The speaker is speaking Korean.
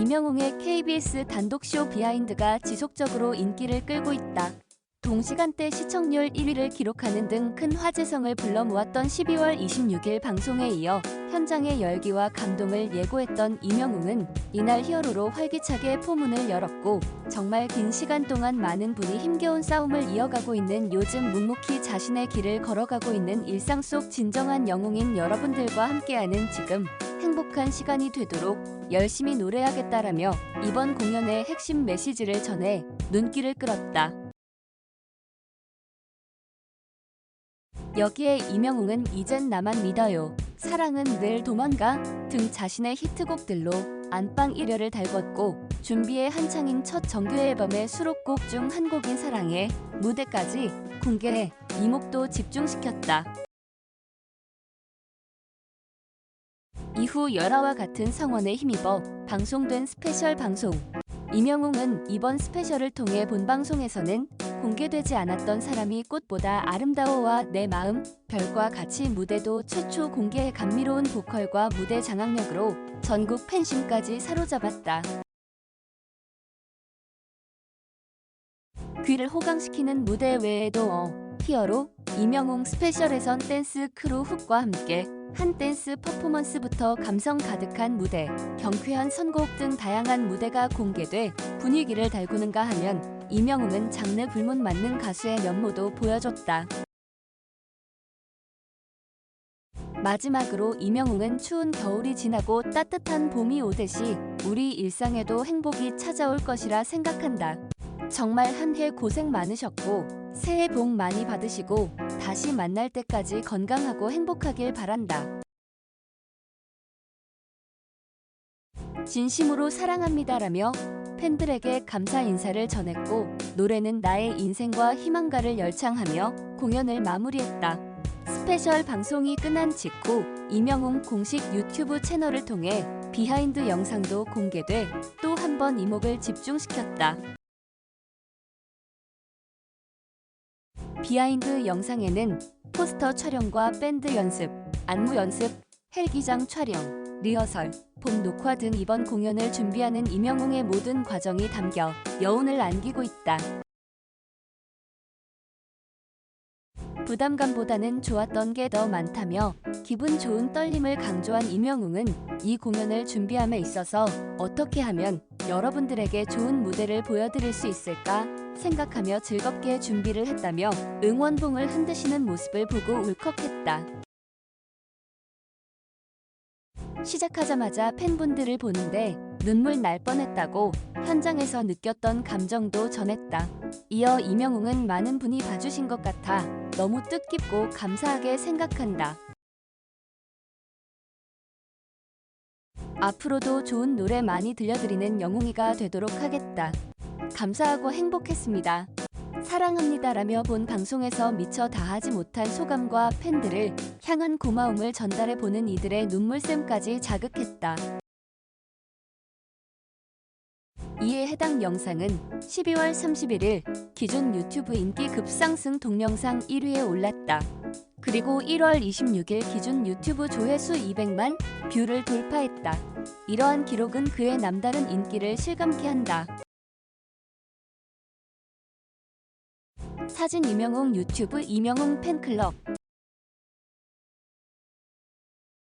이명웅의 KBS 단독쇼 비하인드가 지속적으로 인기를 끌고 있다. 동시간대 시청률 1위를 기록하는 등 큰 화제성을 불러 모았던 12월 26일 방송에 이어 현장의 열기와 감동을 예고했던 이명웅은 이날 히어로로 활기차게 포문을 열었고 정말 긴 시간 동안 많은 분이 힘겨운 싸움을 이어가고 있는 요즘 묵묵히 자신의 길을 걸어가고 있는 일상 속 진정한 영웅인 여러분들과 함께하는 지금 행복한 시간이 되도록 열심히 노래하겠다라며 이번 공연의 핵심 메시지를 전해 눈길을 끌었다. 여기에 이명웅은 이젠 나만 믿어요. 사랑은 늘 도망가 등 자신의 히트곡들로 안방 1위를 달궜고 준비에 한창인 첫 정규 앨범의 수록곡 중 한 곡인 사랑에 무대까지 공개해 이목도 집중시켰다. 이후 열화와 같은 성원에 힘입어 방송된 스페셜 방송. 이명웅은 이번 스페셜을 통해 본 방송에서는 공개되지 않았던 사람이 꽃보다 아름다워와 내 마음, 별과 같이 무대도 최초 공개해 감미로운 보컬과 무대 장악력으로 전국 팬심까지 사로잡았다. 귀를 호강시키는 무대 외에도 어, 히어로, 이명웅 스페셜에선 댄스 크루 훅과 함께 한 댄스 퍼포먼스부터 감성 가득한 무대, 경쾌한 선곡 등 다양한 무대가 공개돼 분위기를 달구는가 하면 이명웅은 장르 불문 맞는 가수의 면모도 보여줬다. 마지막으로 이명웅은 추운 겨울이 지나고 따뜻한 봄이 오듯이 우리 일상에도 행복이 찾아올 것이라 생각한다. 정말 한 해 고생 많으셨고 새해 복 많이 받으시고 다시 만날 때까지 건강하고 행복하길 바란다. 진심으로 사랑합니다라며 팬들에게 감사 인사를 전했고 노래는 나의 인생과 희망가를 열창하며 공연을 마무리했다. 스페셜 방송이 끝난 직후 이명웅 공식 유튜브 채널을 통해 비하인드 영상도 공개돼 또 한 번 이목을 집중시켰다. 비하인드 영상에는 포스터 촬영과 밴드 연습, 안무 연습, 헬기장 촬영, 리허설, 본 녹화 등 이번 공연을 준비하는 이명웅의 모든 과정이 담겨 여운을 안기고 있다. 부담감보다는 좋았던 게 더 많다며 기분 좋은 떨림을 강조한 이명웅은 이 공연을 준비함에 있어서 어떻게 하면 여러분들에게 좋은 무대를 보여드릴 수 있을까 생각하며 즐겁게 준비를 했다며 응원봉을 흔드시는 모습을 보고 울컥했다. 시작하자마자 팬분들을 보는데 눈물 날 뻔했다고 현장에서 느꼈던 감정도 전했다. 이어 이명웅은 많은 분이 봐주신 것 같아 너무 뜻깊고 감사하게 생각한다. 앞으로도 좋은 노래 많이 들려드리는 영웅이가 되도록 하겠다. 감사하고 행복했습니다. 사랑합니다라며 본 방송에서 미처 다하지 못한 소감과 팬들을 향한 고마움을 전달해 보는 이들의 눈물샘까지 자극했다. 이에 해당 영상은 12월 31일 기존 유튜브 인기 급상승 동영상 1위에 올랐다. 그리고 1월 26일 기준 유튜브 조회수 200만 뷰를 돌파했다. 이러한 기록은 그의 남다른 인기를 실감케 한다. 사진 이명웅 유튜브 이명웅 팬클럽